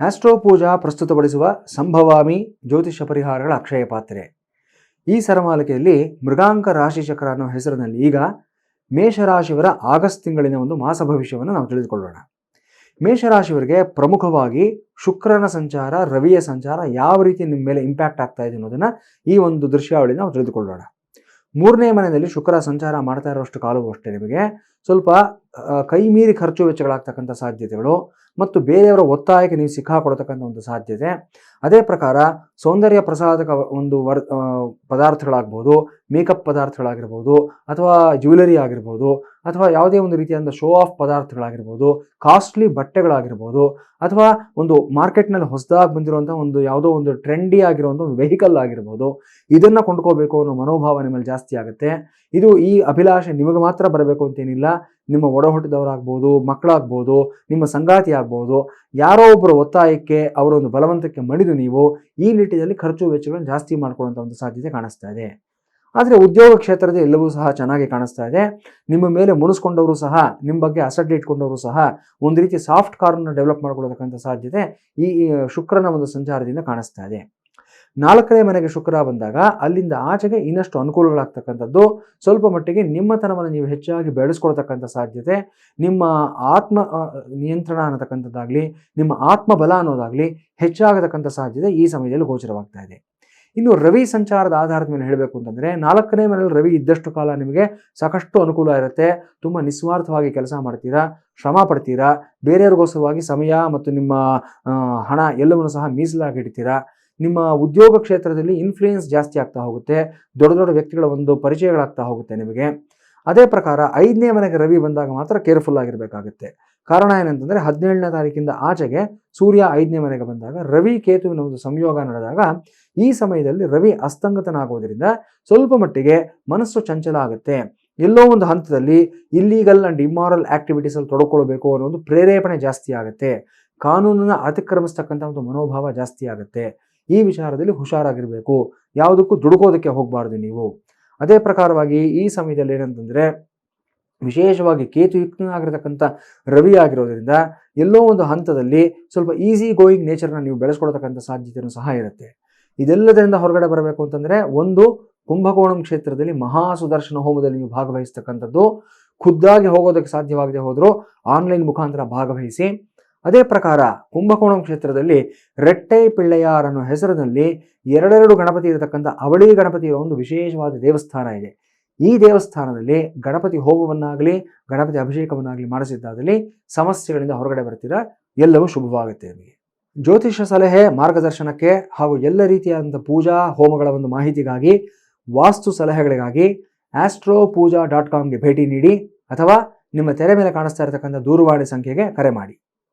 Astro ಪೂಜಾ ಪ್ರಸ್ತುತಪಡಿಸುವ ಸಂಭವಾಮಿ ಜ್ಯೋತಿಷ ಪರಿಹಾರಗಳ ಅಕ್ಷಯ ಪಾತ್ರೆ. ಈ ಸರಮಾಲಿಕೆಯಲ್ಲಿ ಮೃಗಾಂಕ ರಾಶಿಚಕ್ರ ಅನ್ನೋ ಹೆಸರಿನಲ್ಲಿ ಈಗ ಮೇಷರಾಶಿಯವರ ಆಗಸ್ಟ್ ತಿಂಗಳಿನ ಒಂದು ಮಾಸ ಭವಿಷ್ಯವನ್ನು ನಾವು ತಿಳಿದುಕೊಳ್ಳೋಣ. ಮೇಷರಾಶಿಯವರಿಗೆ ಪ್ರಮುಖವಾಗಿ ಶುಕ್ರನ ಸಂಚಾರ, ರವಿಯ ಸಂಚಾರ ಯಾವ ರೀತಿ ನಿಮ್ಮ ಮೇಲೆ ಇಂಪ್ಯಾಕ್ಟ್ ಆಗ್ತಾ ಇದೆ ಅನ್ನೋದನ್ನ ಈ ಒಂದು ದೃಶ್ಯಾವಳಿ ನಾವು ತಿಳಿದುಕೊಳ್ಳೋಣ. ಮೂರನೇ ಮನೆಯಲ್ಲಿ ಶುಕ್ರ ಸಂಚಾರ ಮಾಡ್ತಾ ಇರೋಷ್ಟು ಕಾಲವೂ ಅಷ್ಟೇ ನಿಮಗೆ. ಸ್ವಲ್ಪ ಕೈ ಮೀರಿ ಖರ್ಚು ವೆಚ್ಚಗಳಾಗ್ತಕ್ಕಂಥ ಸಾಧ್ಯತೆಗಳು ಮತ್ತು ಬೇರೆಯವರ ಒತ್ತಾಯಕ್ಕೆ ನೀವು ಸಿಕ್ಕಾಕೊಡತಕ್ಕಂಥ ಒಂದು ಸಾಧ್ಯತೆ. ಅದೇ ಪ್ರಕಾರ ಸೌಂದರ್ಯ ಪ್ರಸಾದಕ ಒಂದು ವರ್ ಪದಾರ್ಥಗಳಾಗ್ಬೋದು, ಮೇಕಪ್ ಪದಾರ್ಥಗಳಾಗಿರ್ಬೋದು, ಅಥವಾ ಜ್ಯುವೆಲರಿ ಆಗಿರ್ಬೋದು, ಅಥವಾ ಯಾವುದೇ ಒಂದು ರೀತಿಯಾದ ಶೋ ಆಫ್ ಪದಾರ್ಥಗಳಾಗಿರ್ಬೋದು, ಕಾಸ್ಟ್ಲಿ ಬಟ್ಟೆಗಳಾಗಿರ್ಬೋದು, ಅಥವಾ ಒಂದು ಮಾರ್ಕೆಟ್ನಲ್ಲಿ ಹೊಸದಾಗಿ ಬಂದಿರುವಂಥ ಒಂದು ಯಾವುದೋ ಒಂದು ಟ್ರೆಂಡಿ ಆಗಿರುವಂಥ ಒಂದು ವೆಹಿಕಲ್ ಆಗಿರ್ಬೋದು, ಇದನ್ನು ಕೊಂಡ್ಕೋಬೇಕು ಅನ್ನೋ ಮನೋಭಾವ ನಿಮ್ಮಲ್ಲಿ ಜಾಸ್ತಿ ಆಗುತ್ತೆ. ಇದು ಈ ಅಭಿಲಾಷೆ ನಿಮಗೆ ಮಾತ್ರ ಬರಬೇಕು ಅಂತೇನಿಲ್ಲ. ನಿಮ್ಮ ಒಡ ಹುಟ್ಟಿದವರಾಗ್ಬೋದು ಮಕ್ಕಳಾಗ್ಬೋದು, ನಿಮ್ಮ ಸಂಗಾತಿ ಆಗ್ಬೋದು, ಯಾರೋ ಒಬ್ಬರ ಒತ್ತಾಯಕ್ಕೆ, ಅವರೊಂದು ಬಲವಂತಕ್ಕೆ ಮಣಿದು ನೀವು ಈ ನಿಟ್ಟಿನಲ್ಲಿ ಖರ್ಚು ವೆಚ್ಚಗಳನ್ನು ಜಾಸ್ತಿ ಮಾಡ್ಕೊಳ್ಳುವಂಥ ಒಂದು ಸಾಧ್ಯತೆ ಕಾಣಿಸ್ತಾ ಇದೆ. ಆದರೆ ಉದ್ಯೋಗ ಕ್ಷೇತ್ರದ ಎಲ್ಲವೂ ಸಹ ಚೆನ್ನಾಗಿ ಕಾಣಿಸ್ತಾ ಇದೆ. ನಿಮ್ಮ ಮೇಲೆ ಮುನಿಸ್ಕೊಂಡವರು ಸಹ, ನಿಮ್ಮ ಬಗ್ಗೆ ಅಸಡ್ಡೆ ಇಟ್ಕೊಂಡವರು ಸಹ ಒಂದು ರೀತಿ ಸಾಫ್ಟ್ ಕಾರ್ನ ಡೆವಲಪ್ ಮಾಡ್ಕೊಳ್ಳತಕ್ಕಂಥ ಸಾಧ್ಯತೆ ಈ ಈ ಶುಕ್ರನ ಒಂದು ಸಂಚಾರದಿಂದ ಕಾಣಿಸ್ತಾ ಇದೆ. ನಾಲ್ಕನೇ ಮನೆಗೆ ಶುಕ್ರ ಬಂದಾಗ ಅಲ್ಲಿಂದ ಆಚೆಗೆ ಇನ್ನಷ್ಟು ಅನುಕೂಲಗಳಾಗ್ತಕ್ಕಂಥದ್ದು. ಸ್ವಲ್ಪ ಮಟ್ಟಿಗೆ ನಿಮ್ಮತನವನ್ನು ನೀವು ಹೆಚ್ಚಾಗಿ ಬೆಳೆಸ್ಕೊಳ್ತಕ್ಕಂಥ ಸಾಧ್ಯತೆ. ನಿಮ್ಮ ಆತ್ಮ ನಿಯಂತ್ರಣ ಅನ್ನತಕ್ಕಂಥದ್ದಾಗಲಿ, ನಿಮ್ಮ ಆತ್ಮಬಲ ಅನ್ನೋದಾಗಲಿ ಹೆಚ್ಚಾಗತಕ್ಕಂಥ ಸಾಧ್ಯತೆ ಈ ಸಮಯದಲ್ಲಿ ಗೋಚರವಾಗ್ತಾ ಇದೆ. ಇನ್ನು ರವಿ ಸಂಚಾರದ ಆಧಾರದ ಮೇಲೆ ಹೇಳಬೇಕು ಅಂತಂದರೆ ನಾಲ್ಕನೇ ಮನೆಯಲ್ಲಿ ರವಿ ಇದ್ದಷ್ಟು ಕಾಲ ನಿಮಗೆ ಸಾಕಷ್ಟು ಅನುಕೂಲ ಇರುತ್ತೆ. ತುಂಬ ನಿಸ್ವಾರ್ಥವಾಗಿ ಕೆಲಸ ಮಾಡ್ತೀರಾ, ಶ್ರಮ ಪಡ್ತೀರಾ, ಬೇರೆಯವ್ರಿಗೋಸ್ಕರವಾಗಿ ಸಮಯ ಮತ್ತು ನಿಮ್ಮ ಹಣ ಎಲ್ಲವನ್ನು ಸಹ ಮೀಸಲಾಗಿ ಇಡ್ತೀರಾ ನಿಮ್ಮ ಉದ್ಯೋಗ ಕ್ಷೇತ್ರದಲ್ಲಿ ಇನ್ಫ್ಲೂಯೆನ್ಸ್ ಜಾಸ್ತಿ ಆಗ್ತಾ ಹೋಗುತ್ತೆ, ದೊಡ್ಡ ದೊಡ್ಡ ವ್ಯಕ್ತಿಗಳ ಒಂದು ಪರಿಚಯಗಳಾಗ್ತಾ ಹೋಗುತ್ತೆ ನಿಮಗೆ. ಅದೇ ಪ್ರಕಾರ ಐದನೇ ಮನೆಗೆ ರವಿ ಬಂದಾಗ ಮಾತ್ರ ಕೇರ್ಫುಲ್ ಆಗಿರಬೇಕಾಗುತ್ತೆ. ಕಾರಣ ಏನಂತಂದರೆ ಹದಿನೇಳನೇ ತಾರೀಕಿಂದ ಆಚೆಗೆ ಸೂರ್ಯ ಐದನೇ ಮನೆಗೆ ಬಂದಾಗ ರವಿ ಕೇತುವಿನ ಒಂದು ಸಂಯೋಗ ನಡೆದಾಗ ಈ ಸಮಯದಲ್ಲಿ ರವಿ ಅಸ್ತಂಗತನಾಗೋದ್ರಿಂದ ಸ್ವಲ್ಪ ಮಟ್ಟಿಗೆ ಮನಸ್ಸು ಚಂಚಲ ಆಗುತ್ತೆ. ಎಲ್ಲೋ ಒಂದು ಹಂತದಲ್ಲಿ ಇಲ್ಲೀಗಲ್ ಅಂಡ್ ಇಮ್ಮಾರಲ್ ತೊಡಕೊಳ್ಬೇಕು ತೊಡ್ಕೊಳ್ಬೇಕು ಅನ್ನೋ ಒಂದು ಪ್ರೇರೇಪಣೆ ಜಾಸ್ತಿ ಆಗುತ್ತೆ. ಕಾನೂನನ್ನು ಅತಿಕ್ರಮಿಸ್ತಕ್ಕಂಥ ಒಂದು ಮನೋಭಾವ ಜಾಸ್ತಿ ಆಗುತ್ತೆ. ಈ ವಿಚಾರದಲ್ಲಿ ಹುಷಾರಾಗಿರಬೇಕು. ಯಾವುದಕ್ಕೂ ದುಡುಕೋದಕ್ಕೆ ಹೋಗಬಾರ್ದು ನೀವು. ಅದೇ ಪ್ರಕಾರವಾಗಿ ಈ ಸಮಯದಲ್ಲಿ ಏನಂತಂದ್ರೆ, ವಿಶೇಷವಾಗಿ ಕೇತುಯುಕ್ತನಾಗಿರ್ತಕ್ಕಂಥ ರವಿ ಆಗಿರೋದ್ರಿಂದ ಎಲ್ಲೋ ಒಂದು ಹಂತದಲ್ಲಿ ಸ್ವಲ್ಪ ಈಸಿ ಗೋಯಿಂಗ್ ನೇಚರ್ನ ನೀವು ಬೆಳೆಸ್ಕೊಳ್ತಕ್ಕಂಥ ಸಾಧ್ಯತೆಯೂ ಸಹ ಇರುತ್ತೆ. ಇದೆಲ್ಲದರಿಂದ ಹೊರಗಡೆ ಬರಬೇಕು ಅಂತಂದ್ರೆ, ಒಂದು, ಕುಂಭಕೋಣಂ ಕ್ಷೇತ್ರದಲ್ಲಿ ಮಹಾ ಸುದರ್ಶನ ಹೋಮದಲ್ಲಿ ನೀವು ಭಾಗವಹಿಸ್ತಕ್ಕಂಥದ್ದು, ಖುದ್ದಾಗಿ ಹೋಗೋದಕ್ಕೆ ಸಾಧ್ಯವಾಗದೆ ಹೋದರೂ ಆನ್ಲೈನ್ ಮುಖಾಂತರ ಭಾಗವಹಿಸಿ ಅದೇ ಪ್ರಕಾರ ಕುಂಭಕೋಣಂ ಕ್ಷೇತ್ರದಲ್ಲಿ ರೆಟ್ಟೆ ಪಿಳ್ಳೆಯಾರ್ ಅನ್ನೋ ಹೆಸರಿನಲ್ಲಿ ಎರಡೆರಡು ಗಣಪತಿ ಇರತಕ್ಕಂಥ ಅವಳಿ ಗಣಪತಿ ಇರೋ ಒಂದು ವಿಶೇಷವಾದ ದೇವಸ್ಥಾನ ಇದೆ. ಈ ದೇವಸ್ಥಾನದಲ್ಲಿ ಗಣಪತಿ ಹೋಮವನ್ನಾಗಲಿ, ಗಣಪತಿ ಅಭಿಷೇಕವನ್ನಾಗಲಿ ಮಾಡಿಸಿದ್ದಾದಲ್ಲಿ ಸಮಸ್ಯೆಗಳಿಂದ ಹೊರಗಡೆ ಬರ್ತೀರಾ, ಎಲ್ಲವೂ ಶುಭವಾಗುತ್ತೆ ನಿಮಗೆ. ಜ್ಯೋತಿಷ ಸಲಹೆ, ಮಾರ್ಗದರ್ಶನಕ್ಕೆ ಹಾಗೂ ಎಲ್ಲ ರೀತಿಯಾದಂಥ ಪೂಜಾ, ಹೋಮಗಳ ಒಂದು ಮಾಹಿತಿಗಾಗಿ, ವಾಸ್ತು ಸಲಹೆಗಳಿಗಾಗಿ ಆಸ್ಟ್ರೋ ಪೂಜಾ ಡಾಟ್ ಕಾಮ್ಗೆ ಭೇಟಿ ನೀಡಿ ಅಥವಾ ನಿಮ್ಮ ತೆರೆ ಮೇಲೆ ಕಾಣಿಸ್ತಾ ಇರತಕ್ಕಂಥ ದೂರವಾಣಿ ಸಂಖ್ಯೆಗೆ ಕರೆ ಮಾಡಿ.